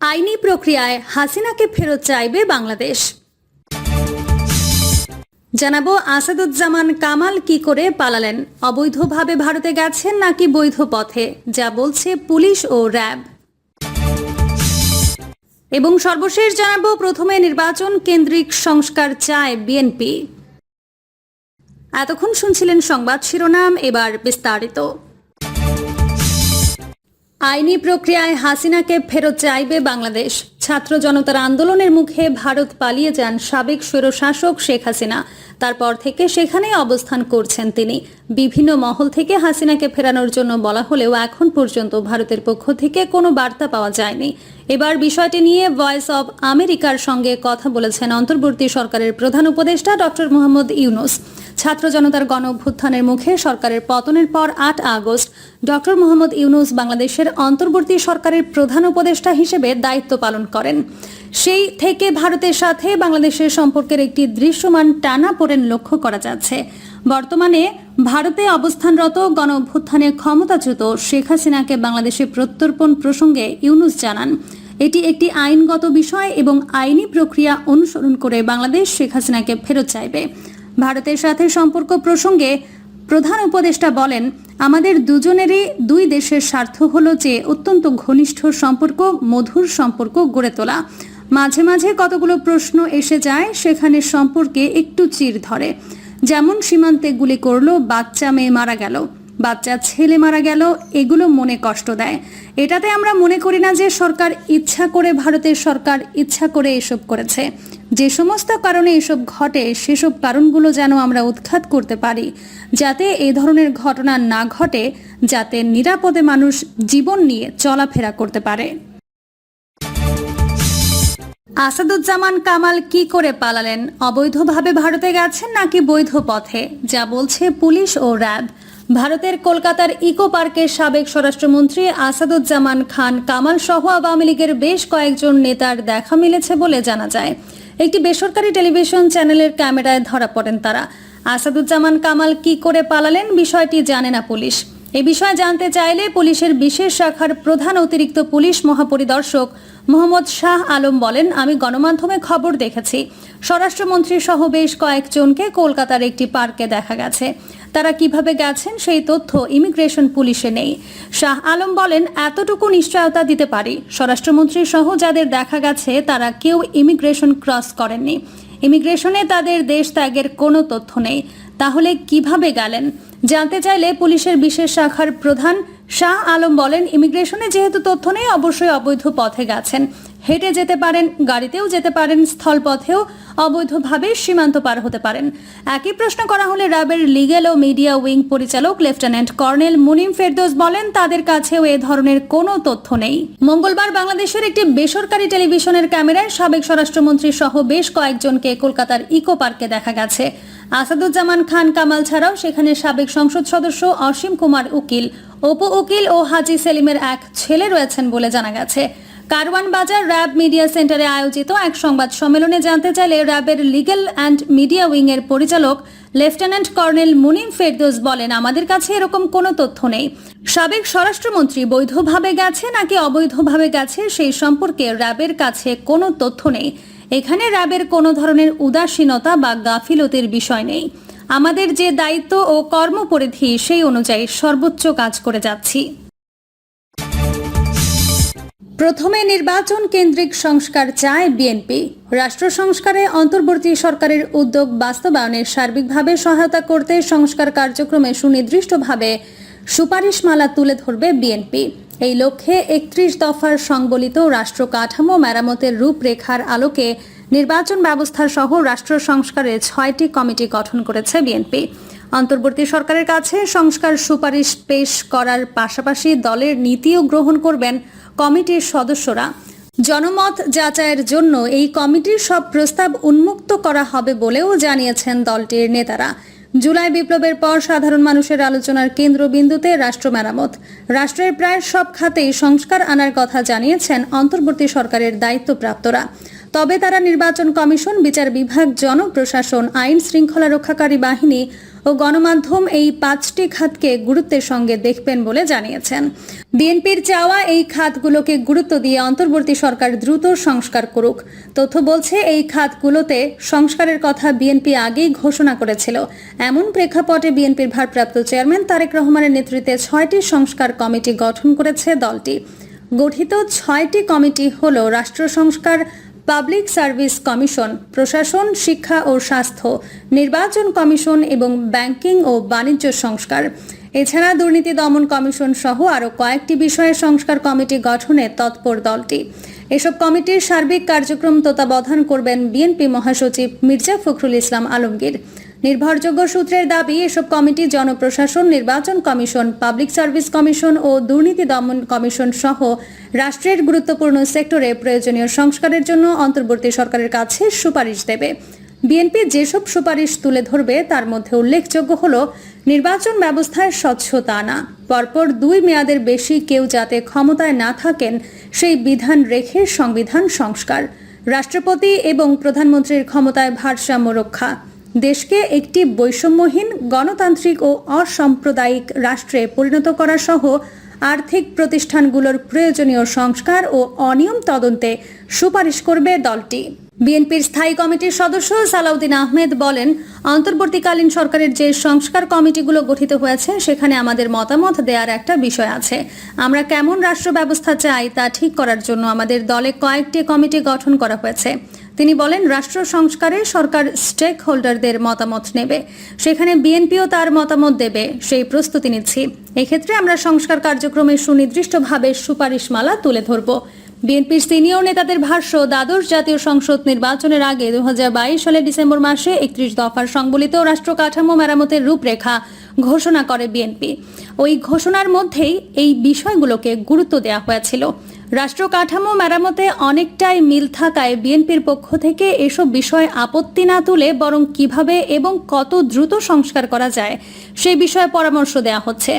আইনি প্রক্রিয়ায় হাসিনাকে ফেরত চাইবে বাংলাদেশ। জানাব আসাদুজ্জামান কামাল কি করে পালালেন? অবৈধভাবে ভারতে গেছেন নাকি বৈধ পথে? যা বলছে পুলিশ ও র্যাব। এবং সর্বশেষ জানাব প্রথমে নির্বাচন কেন্দ্রিক সংস্কার চায় বিএনপি। এতক্ষণ শুনছিলেন সংবাদ শিরোনাম, এবার বিস্তারিত। আইনি প্রক্রিয়ায় হাসিনাকে ফেরত চাইবে বাংলাদেশ। ছাত্র জনতার আন্দোলনের মুখে ভারত পালিয়ে যান সাবেক স্বৈরশাসক শেখ হাসিনা। তারপর থেকে সেখানেই অবস্থান করছেন তিনি। বিভিন্ন মহল থেকে হাসিনাকে ফেরানোর জন্য বলা হলেও এখন পর্যন্ত ভারতের পক্ষ থেকে কোনো বার্তা পাওয়া যায়নি। এবার বিষয়টি নিয়ে ভয়েস অব আমেরিকার সঙ্গে কথা বলেছেন অন্তর্বর্তী সরকারের প্রধান উপদেষ্টা ডক্টর মোহাম্মদ ইউনুস। ছাত্র জনতার গণ অভ্যুত্থানের মুখে সরকারের পতনের পর আট আগস্ট ডক্টর মোহাম্মদ ইউনুস বাংলাদেশের অন্তর্বর্তী সরকারের প্রধান উপদেষ্টা হিসেবে দায়িত্ব পালন করেন। সেই থেকে ভারতের সাথে বাংলাদেশের সম্পর্কের একটি দৃশ্যমান টানা পড়েন লক্ষ্য করা যাচ্ছে। বর্তমানে ভারতে অবস্থানরত গণ অভ্যুত্থানে ক্ষমতাচ্যুত শেখ হাসিনাকে বাংলাদেশে প্রত্যর্পণ প্রসঙ্গে ইউনুস জানান, এটি একটি আইনগত বিষয় এবং আইনি প্রক্রিয়া অনুসরণ করে বাংলাদেশ শেখ হাসিনাকে ফেরত চাইবে। ভারতের সাথে সম্পর্ক প্রসঙ্গে প্রধান উপদেষ্টা বলেন, আমাদের দুজনেরই দুই দেশের স্বার্থ হলো যে অত্যন্ত ঘনিষ্ঠ সম্পর্ক, মধুর সম্পর্ক গড়ে তোলা। মাঝে মাঝে কতগুলো প্রশ্ন এসে যায়, সেখানে সম্পর্কে একটু চির ধরে। যেমন সীমান্তে গুলি করল, বাচ্চা মেয়ে মারা গেল। বাচ্চা, ছেলে মারা গেল, এগুলো মনে কষ্ট দেয়। এটাতে আমরা মনে করি না যে সরকার ইচ্ছা করে ভারতের সরকার ইচ্ছা করে এসব করেছে। যে সমস্ত কারণে এসব ঘটে, সেসব কারণগুলো যেন আমরা উৎখাত করতে পারি, যাতে এই ধরনের ঘটনা না ঘটে, যাতে নিরাপদে মানুষ জীবন নিয়ে চলাফেরা করতে পারে। আসাদুজ্জামান কামাল কি করে পালালেন? অবৈধভাবে ভারতে গেছেন নাকি বৈধ পথে? যা বলছে পুলিশ ও র্যাব। ভারতের কলকাতার ইকো পার্কের সাবেক স্বরাষ্ট্রমন্ত্রী আসাদুজ্জামান খান, কামাল সহ আওয়ামী লীগের বেশ কয়েকজন নেতার দেখা মিলেছে বলে জানা যায়। একটি বেসরকারি টেলিভিশন চ্যানেলের ক্যামেরায় ধরা পড়েন তারা। আসাদুজ্জামান কামাল কি করে পালালেন বিষয়টি জানে না পুলিশ। এ বিষয়ে জানতে চাইলে পুলিশের বিশেষ শাখার প্রধান অতিরিক্ত পুলিশ মহাপরিদর্শক মোহাম্মদ শাহ আলম বলেন, আমি গণমাধ্যমে খবর দেখেছি। স্বরাষ্ট্রমন্ত্রী সহ বেশ কয়েকজনকে কলকাতার একটি পার্কে দেখা গেছে। তারা কীভাবে গেছেন সেই তথ্য ইমিগ্রেশন পুলিশে নেই। শাহ আলম বলেন, এতটুকু নিশ্চয়তা দিতে পারি। স্বরাষ্ট্রমন্ত্রী সহ যাদের দেখা গেছে, তারা কেউ ইমিগ্রেশন ক্রস করেননি। ইমিগ্রেশনে তাদের দেশ ত্যাগের কোনো তথ্য নেই। তাহলে কীভাবে গেলেন? জানতে চাইলে পুলিশের বিশেষ শাখার প্রধান শাহ আলম বলেন, ইমিগ্রেশনে যেহেতু তথ্য নেই, অবশ্যই অবৈধ পথে গেছেন। হেঁটে যেতে পারেন, গাড়িতেও যেতে পারেন, স্থলপথেও অবৈধভাবে সীমান্ত পার হতে পারেন। একই প্রশ্ন করা হলে র্যাবের লিগেল ও মিডিয়া উইং পরিচালক লেফটেন্যান্ট কর্নেল মুনিম ফেরদোস বলেন, তাদের কাছেও এ ধরনের কোনো তথ্য নেই। মঙ্গলবার বাংলাদেশের একটি বেসরকারি টেলিভিশনের ক্যামেরায় সাবেক স্বরাষ্ট্রমন্ত্রী সহ বেশ কয়েকজনকে কলকাতার ইকো পার্কে দেখা গেছে। আসাদুজ্জামান খান কামাল ছাড়াও সেখানে সাবেক সংসদ সদস্য অসীম কুমার উকিল, অপু উকিল ও হাজি সেলিমের এক ছেলে রয়েছেন বলে জানা গেছে। কারওয়ান বাজার র্যাব মিডিয়া সেন্টারে আয়োজিত এক সংবাদ সম্মেলনে জানতে চাইলে র্যাবের লিগ্যাল অ্যান্ড মিডিয়া উইং এর পরিচালক লেফটেন্যান্ট কর্নেল মুনিম ফেরদোস বলেন, আমাদের কাছে এরকম কোনো তথ্য নেই। সাবেক স্বরাষ্ট্রমন্ত্রী বৈধভাবে গেছে নাকি অবৈধভাবে গেছে সেই সম্পর্কে র্যাবের কাছে কোনো তথ্য নেই। এখানে র্যাবের কোনো ধরনের উদাসীনতা বা গাফিলতির বিষয় নেই। আমাদের যে দায়িত্ব ও কর্মপরিধি সেই অনুযায়ী সর্বোচ্চ কাজ করে যাচ্ছি। প্রথমে নির্বাচন কেন্দ্রিক সংস্কার চায় বিএনপি। রাষ্ট্র সংস্কারে অন্তর্বর্তী সরকারের উদ্যোগ বাস্তবায়নে সার্বিকভাবে সহায়তা করতে সংস্কার কার্যক্রমে সুনির্দিষ্টভাবে সুপারিশমালা তুলে ধরবে বিএনপি। এই লক্ষ্যে একত্রিশ দফার সংবলিত রাষ্ট্র কাঠামো মেরামতের রূপরেখার আলোকে নির্বাচন ব্যবস্থা সহ রাষ্ট্র সংস্কারে ছয়টি কমিটি গঠন করেছে বিএনপি। অন্তর্বর্তী সরকারের কাছে সংস্কার সুপারিশ পেশ করার পাশাপাশি দলের নীতিও গ্রহণ করবেন কমিটির সদস্যরা। জনমত যাচাইয়ের জন্য এই কমিটির সব প্রস্তাব উন্মুক্ত করা হবে বলেও জানিয়েছেন দলটির নেতারা। জুলাই বিপ্লবের পর সাধারণ মানুষের আলোচনার কেন্দ্রবিন্দুতে রাষ্ট্র মেরামত। রাষ্ট্রের প্রায় সব খাতেই সংস্কার আনার কথা জানিয়েছেন অন্তর্বর্তী সরকারের দায়িত্বপ্রাপ্তরা। তবে তারা নির্বাচন কমিশন, বিচার বিভাগ, জনপ্রশাসন, আইন শৃঙ্খলা রক্ষাকারী বাহিনী ও গণমাধ্যম এই পাঁচটি খাতকে গুরুত্বের সঙ্গে দেখবেন বলে জানিয়েছেন। বিএনপির চাওয়া এই খাতগুলোকে গুরুত্ব দিয়ে অন্তর্বর্তী সরকার দ্রুত সংস্কার করুক। তথ্য বলছে, এই খাতগুলোতে সংস্কারের কথা বিএনপি আগেই ঘোষণা করেছিল। এমন প্রেক্ষাপটে বিএনপির ভারপ্রাপ্ত চেয়ারম্যান তারেক রহমানের নেতৃত্বে ছয়টি সংস্কার কমিটি গঠন করেছে দলটি। গঠিত ছয়টি কমিটি হল রাষ্ট্র সংস্কার পাবলিক সার্ভিস কমিশন, প্রশাসন, শিক্ষা ও স্বাস্থ্য, নির্বাচন কমিশন এবং ব্যাংকিং ও বাণিজ্য সংস্কার। এছাড়া দুর্নীতি দমন কমিশন সহ আরও কয়েকটি বিষয়ে সংস্কার কমিটি গঠনে তৎপর দলটি। এসব কমিটির সার্বিক কার্যক্রম তত্ত্বাবধান করবেন বিএনপি মহাসচিব মির্জা ফখরুল ইসলাম আলমগীর। নির্ভরযোগ্য সূত্রের দাবি, এসব কমিটি জনপ্রশাসন, নির্বাচন কমিশন, পাবলিক সার্ভিস কমিশন ও দুর্নীতি দমন কমিশন সহ রাষ্ট্রের গুরুত্বপূর্ণ সেক্টরে প্রয়োজনীয় সংস্কারের জন্য অন্তর্বর্তী সরকারের কাছে সুপারিশ দেবে। বিএনপি যেসব সুপারিশ তুলে ধরবে, তার মধ্যে উল্লেখযোগ্য হল নির্বাচন ব্যবস্থায় স্বচ্ছতা আনা, পরপর দুই মেয়াদের বেশি কেউ যাতে ক্ষমতায় না থাকেন, সেই বিধান রেখে সংবিধান সংস্কার, রাষ্ট্রপতি এবং প্রধানমন্ত্রীর ক্ষমতায় ভারসাম্য রক্ষা দেশকে একটি বৈষম্যহীন, গণতান্ত্রিক ও অসাম্প্রদায়িক রাষ্ট্রে পরিণত করা সহ আর্থিক প্রতিষ্ঠানগুলোর প্রয়োজনীয় সংস্কার ও অনিয়ম তদন্তে সুপারিশ করবে দলটি। বিএনপির স্থায়ী কমিটির সদস্য সালাউদ্দিন আহমেদ বলেন, অন্তর্বর্তীকালীন সরকারের যে সংস্কার কমিটিগুলো গঠিত হয়েছে, সেখানে আমাদের মতামত দেওয়ার একটা বিষয় আছে। আমরা কেমন রাষ্ট্র ব্যবস্থা চাই তা ঠিক করার জন্য আমাদের দলে কয়েকটি কমিটি গঠন করা হয়েছে। তিনি বলেন, রাষ্ট্র সংস্কারে সরকার স্টেক হোল্ডারদের মতামত নেবে। সেখানে বিএনপিও তার মতামত দেবে, সেই প্রস্তুতি নিচ্ছি। এক্ষেত্রে আমরা সংস্কার কার্যক্রমে সুনির্দিষ্টভাবে সুপারিশমালা তুলে ধরব। বিএনপির সিনিয়র নেতাদের ভাষ্য, দ্বাদশ জাতীয় সংসদ নির্বাচনের আগে দু হাজার বাইশ সালের ডিসেম্বর মাসে একত্রিশ দফার সংবলিত রাষ্ট্র কাঠামো মেরামতের রূপরেখা ঘোষণা করে বিএনপি। ওই ঘোষণার মধ্যেই এই বিষয়গুলোকে গুরুত্ব দেওয়া হয়েছিল। রাষ্ট্র কাঠামো মেরামতে অনেকটাই মিল থাকায় বিএনপির পক্ষ থেকে এসব বিষয় আপত্তি না তুলে বরং কীভাবে এবং কত দ্রুত সংস্কার করা যায়, সেই বিষয়ে পরামর্শ দেওয়া হচ্ছে।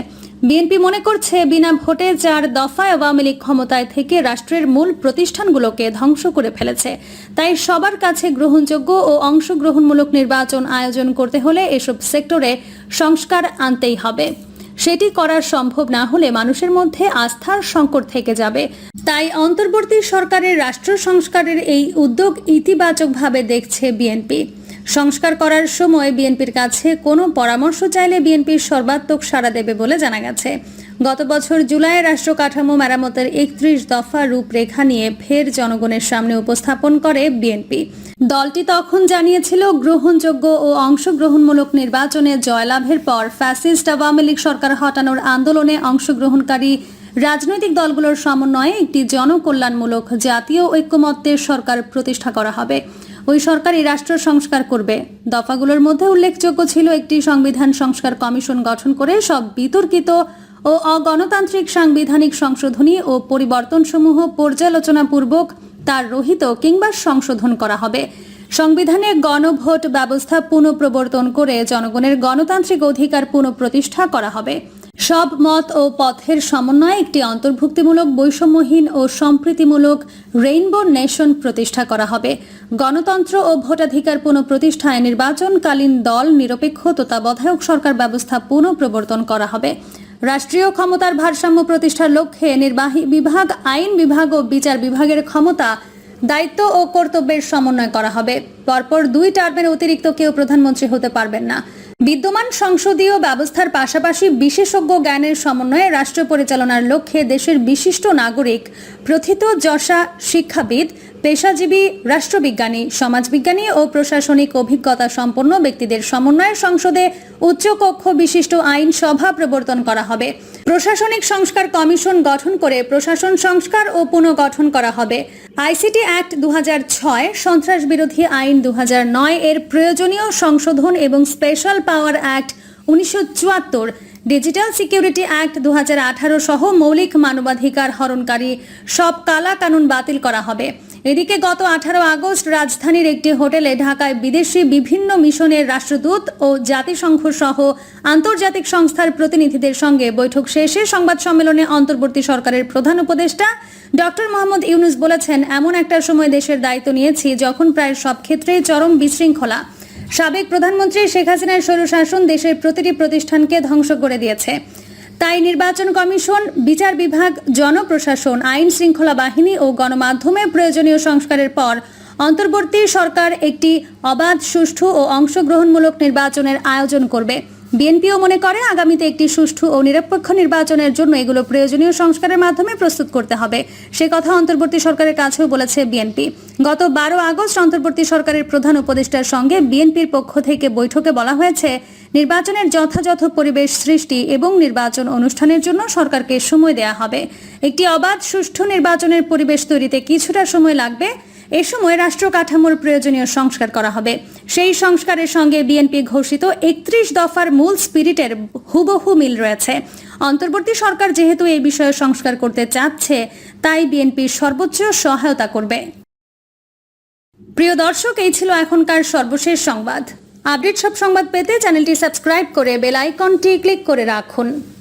বিএনপি মনে করছে বিনা ভোটে যার দফায় আওয়ামী লীগ ক্ষমতায় থেকে রাষ্ট্রের মূল প্রতিষ্ঠানগুলোকে ধ্বংস করে ফেলেছে। তাই সবার কাছে গ্রহণযোগ্য ও অংশগ্রহণমূলক নির্বাচন আয়োজন করতে হলে এসব সেক্টরে সংস্কার আনতেই হবে। সেটি করা সম্ভব না হলে মানুষের মধ্যে আস্থার সংকট থেকে যাবে। তাই অন্তর্বর্তী সরকারের রাষ্ট্র সংস্কারের এই উদ্যোগ ইতিবাচকভাবে দেখছে বিএনপি। সংস্কার করার সময় বিএনপির কাছে কোনো পরামর্শ চাইলে বিএনপির সর্বাত্মক সাড়া দেবে বলে জানা গেছে। গত বছর জুলাইয়ে রাষ্ট্র কাঠামো মেরামতের একত্রিশ দফা রূপরেখা নিয়ে ফের জনগণের সামনে উপস্থাপন করে বিএনপি। দলটি তখন জানিয়েছিল গ্রহণযোগ্য ও অংশগ্রহণমূলক নির্বাচনে জয়লাভের পর ফ্যাসিস্ট আওয়ামী লীগ সরকার হটানোর আন্দোলনে অংশগ্রহণকারী রাজনৈতিক দলগুলোর সমন্বয়ে একটি জনকল্যাণমূলক জাতীয় ঐক্যমত্যের সরকার প্রতিষ্ঠা করা হবে। ওই সরকারই রাষ্ট্র সংস্কার করবে। দফাগুলোর মধ্যে উল্লেখযোগ্য ছিল একটি সংবিধান সংস্কার কমিশন গঠন করে সব বিতর্কিত ও অগণতান্ত্রিক সাংবিধানিক সংশোধনী ও পরিবর্তনসমূহ পর্যালোচনাপূর্বক তার রহিত কিংবা সংশোধন করা হবে। সংবিধানে গণভোট ব্যবস্থা পুনঃপ্রবর্তন করে জনগণের গণতান্ত্রিক অধিকার পুনঃপ্রতিষ্ঠা করা হবে। সব মত ও পথের সমন্বয়ে একটি অন্তর্ভুক্তিমূলক, বৈষম্যহীন ও সম্প্রীতিমূলক রেইনবো নেশন প্রতিষ্ঠা করা হবে। গণতন্ত্র ও ভোটাধিকার পুনঃপ্রতিষ্ঠায় নির্বাচনকালীন দল নিরপেক্ষ তত্ত্বাবধায়ক সরকার ব্যবস্থা পুনঃপ্রবর্তন করা হবে। রাষ্ট্রীয় ক্ষমতার ভারসাম্য প্রতিষ্ঠার লক্ষ্যে নির্বাহী বিভাগ, আইন বিভাগ ও বিচার বিভাগের ক্ষমতা, দায়িত্ব ও কর্তব্যের সমন্বয় করা হবে। পরপর দুই টার্মের অতিরিক্ত কেউ প্রধানমন্ত্রী হতে পারবেন না। বিদ্যমান সংসদীয় ব্যবস্থার পাশাপাশি বিশেষজ্ঞ জ্ঞানের সমন্বয়ে রাষ্ট্র পরিচালনার লক্ষ্যে দেশের বিশিষ্ট নাগরিক, প্রথিত যশা শিক্ষাবিদ পেশাজীবী, রাষ্ট্রবিজ্ঞানী, সমাজবিজ্ঞানী ও প্রশাসনিক অভিজ্ঞতা সম্পন্ন ব্যক্তিদের সমন্বয়ে সংসদে উচ্চকক্ষ বিশিষ্ট আইন সভা প্রবর্তন করা হবে। প্রশাসনিক সংস্কার কমিশন গঠন করে প্রশাসন সংস্কার ও পুনর্গঠন করা হবে। আইসিটি অ্যাক্ট দু ছয়, সন্ত্রাস বিরোধী আইন দু হাজার নয় এর প্রয়োজনীয় সংশোধন এবং স্পেশাল পাওয়ার অ্যাক্ট উনিশশো চুয়াত্তর, ডিজিটাল সিকিউরিটি অ্যাক্ট দু হাজার আঠারো সহ মৌলিক মানবাধিকার হরণকারী সব কালা কানুন বাতিল করা হবে। এদিকে গত আঠারো আগস্ট রাজধানীর একটি হোটেলে ঢাকায় বিদেশি বিভিন্ন মিশনের রাষ্ট্রদূত ও জাতিসংঘ সহ আন্তর্জাতিক সংস্থার প্রতিনিধিদের সঙ্গে বৈঠক শেষে সংবাদ সম্মেলনে অন্তর্বর্তী সরকারের প্রধান উপদেষ্টা ডক্টর মোহাম্মদ ইউনুস বলেছেন, এমন একটা সময় দেশের দায়িত্ব নিয়েছি যখন প্রায় সব ক্ষেত্রেই চরম বিশৃঙ্খলা। সাবেক প্রধানমন্ত্রী শেখ হাসিনার স্বৈরশাসন দেশের প্রতিটি প্রতিষ্ঠানকে ধ্বংস করে দিয়েছে। তাই নির্বাচন কমিশন, বিচার বিভাগ, জনপ্রশাসন, আইন শৃঙ্খলা বাহিনী ও গণমাধ্যমে প্রয়োজনীয় সংস্কারের পর অন্তর্বর্তী সরকার একটি অবাধ, সুষ্ঠু ও অংশগ্রহণমূলক নির্বাচনের আয়োজন করবে। বিএনপিও মনে করে আগামীতে একটি সুষ্ঠু ও নিরপেক্ষ নির্বাচনের জন্য এগুলো প্রয়োজনীয় সংস্কারের মাধ্যমে প্রস্তুত করতে হবে। সে কথা অন্তর্বর্তী সরকারের কাছেও বলেছে বিএনপি। গত বারো আগস্ট অন্তর্বর্তী সরকারের প্রধান উপদেষ্টার সঙ্গে বিএনপির পক্ষ থেকে বৈঠকে বলা হয়েছে, নির্বাচনের যথাযথ পরিবেশ সৃষ্টি এবং নির্বাচন অনুষ্ঠানের জন্য সরকারকে সময় দেয়া হবে। একটি অবাধ সুষ্ঠু নির্বাচনের পরিবেশ তৈরিতে কিছুটা সময় লাগবে। এ সময় রাষ্ট্র কাঠামোর প্রয়োজনীয় সংস্কার করা হবে। সেই সংস্কারের সঙ্গে বিএনপি ঘোষিত একত্রিশ দফার মূল স্পিরিটের হুবহু মিল রয়েছে। অন্তর্বর্তী সরকার যেহেতু এই বিষয়ে সংস্কার করতে চাচ্ছে, তাই বিএনপি সর্বোচ্চ সহায়তা করবে। প্রিয় দর্শক, এই ছিল এখনকার সর্বশেষ সংবাদ। আপডেট সব সংবাদ পেতে চ্যানেলটি সাবস্ক্রাইব করে বেল আইকনটি ক্লিক করে রাখুন।